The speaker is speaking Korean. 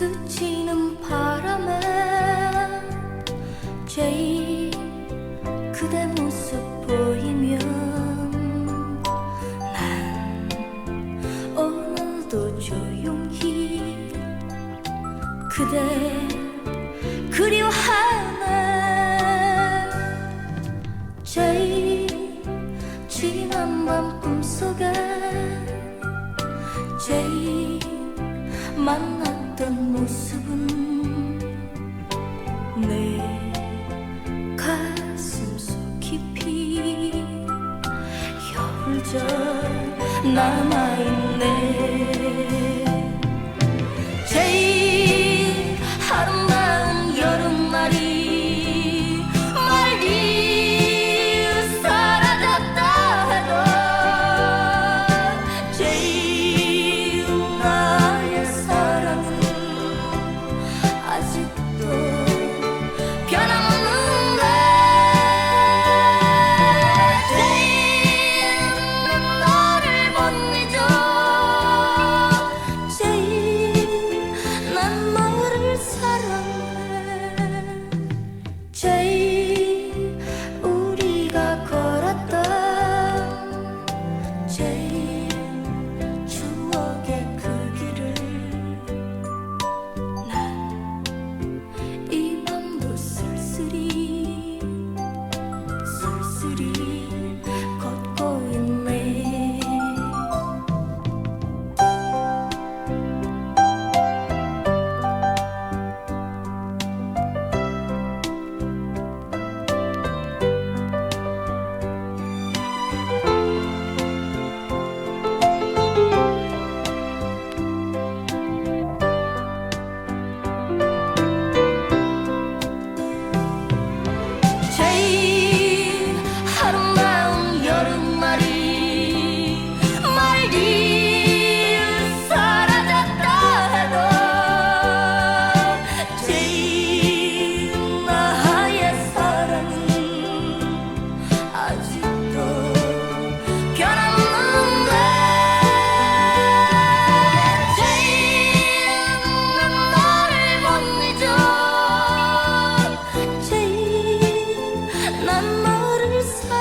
스치는 바람에 제일 그대 모습 보이면 난 오늘도 조용히 그대 그리워하네. 제일 지난 밤 꿈속에 제일 만나 남아있네.